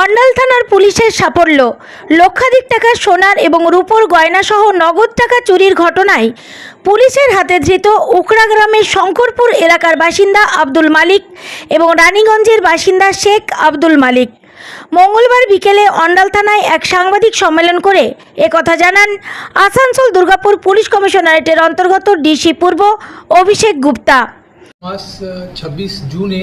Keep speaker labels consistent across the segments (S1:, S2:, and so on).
S1: অন্ডাল থানার পুলিশের সাফল্য। লক্ষাধিক টাকা সোনার এবং রূপোর গয়নাসহ নগদ টাকা চুরির ঘটনায় পুলিশের হাতে ধৃত উকড়া গ্রামের শঙ্করপুর এলাকার বাসিন্দা আব্দুল মালিক এবং রানীগঞ্জের বাসিন্দা শেখ আব্দুল মালিক। মঙ্গলবার বিকেলে অন্ডাল থানায় এক সাংবাদিক সম্মেলন করে একথা জানান, আসানসোল দুর্গাপুর পুলিশ কমিশনারেটের অন্তর্গত ডিসি পূর্ব অভিষেক গুপ্তা।
S2: মাস ছাব্বিশ জুনে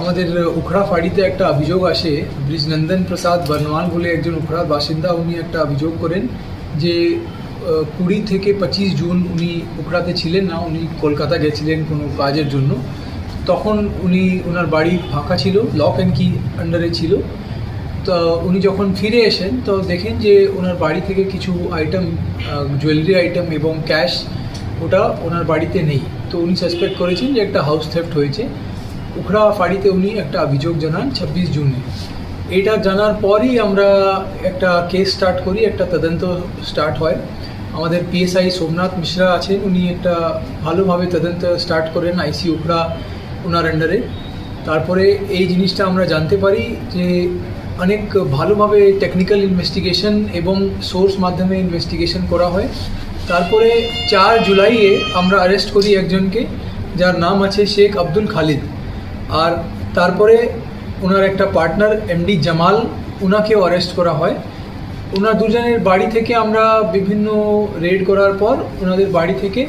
S2: আমাদের উখড়া ফাঁড়িতে একটা অভিযোগ আসে। ব্রিজনন্দন প্রসাদ বর্নওয়াল বলে একজন উখড়ার বাসিন্দা উনি একটা অভিযোগ করেন যে কুড়ি থেকে পঁচিশ জুন উনি উখড়াতে ছিলেন না, উনি কলকাতা গেছিলেন কোনো কাজের জন্য। তখন উনি ওনার বাড়ি ফাঁকা ছিল, লক অ্যান্ড কি আন্ডারে ছিল। তো উনি যখন ফিরে এসেন, তো দেখেন যে ওনার বাড়ি থেকে কিছু আইটেম জুয়েলারি আইটেম এবং ক্যাশ ওটা ওনার বাড়িতে নেই। তো উনি সাসপেক্ট করেছেন যে একটা হাউস থেফট হয়েছে। উখড়া ফাঁড়িতে উনি একটা অভিযোগ জানান ছাব্বিশ জুনে। এটা জানার পরই আমরা একটা কেস স্টার্ট করি, একটা তদন্ত স্টার্ট হয়। আমাদের পিএসআই সোমনাথ মিশ্রা আছেন, উনি একটা ভালোভাবে তদন্ত স্টার্ট করেন আইসি উখড়া ওনার আন্ডারে তারপরে এই জিনিসটা আমরা জানতে পারি যে অনেক ভালোভাবে টেকনিক্যাল ইনভেস্টিগেশন এবং সোর্স মাধ্যমে ইনভেস্টিগেশন করা হয়। তারপরে চার জুলাইয়ে আমরা অ্যারেস্ট করি একজনকে, যার নাম আছে শেখ আব্দুল খালিদ। আর তারপরে ওনার একটা পার্টনার এমডি জামাল ওনাকেও অ্যারেস্ট করা হয়। ওনার দুজনের বাড়ি থেকে আমরা বিভিন্ন রেড করার পর ওনাদের বাড়ি থেকে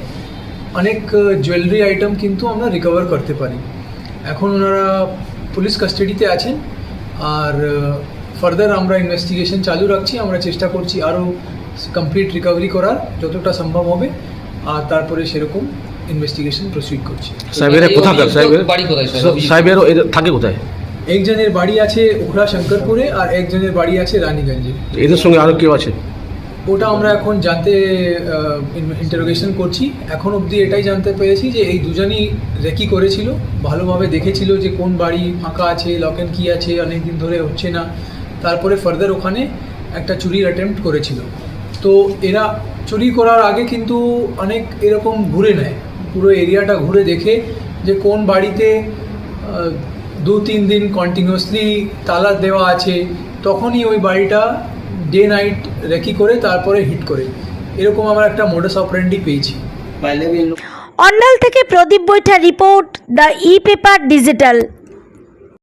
S2: অনেক জুয়েলারি আইটেম কিন্তু আমরা রিকভার করতে পারি। এখন ওনারা পুলিশ কাস্টাডিতে আছেন। আর ফার্দার আমরা ইনভেস্টিগেশন চালু রাখছি। আমরা চেষ্টা করছি আরও কমপ্লিট রিকভারি করার, যতটা সম্ভব হবে। আর তারপরে সেরকম ইনভেস্টিগেশন প্রসিড করছি।
S3: সাহেবের কোথাকার? সাহেবের
S4: বাড়ি কোথায় সাহেব?
S3: সাহেবের থাকে কোথায়?
S2: একজনের বাড়ি আছে উখড়া শঙ্করপুরে আর একজনের বাড়ি আছে রানীগঞ্জে।
S3: এদের সঙ্গে আরও কেউ আছে?
S2: ওটা আমরা এখন জানতে ইন্টারোগেশন করছি। এখন অবধি এটাই জানতে পেরেছি যে এই দুজনই রেকি করেছিল ভালোভাবে দেখেছিল যে কোন বাড়ি ফাঁকা আছে লক অ্যান্ড কি আছে অনেক দিন ধরে হচ্ছে না। তারপরে ফার্দার ওখানে একটা চুরির অ্যাটেম্প্ট করেছিল। তো এরা চুরি করার আগে কিন্তু অনেক এরকম ঘুরে নেয়। পুরো এরিয়াটা ঘুরে দেখে যে কোন বাড়িতে দু তিন দিন কন্টিনিউয়াসলি তালা দেওয়া আছে তখনই ওই বাড়িটা ডে নাইট রেকি করে তারপরে হিট করে। এরকম আমরা একটা মোডাস অপারেন্ডি পেয়েছি।
S1: অন্ডাল থেকে Pradip Baitha report the E paper digital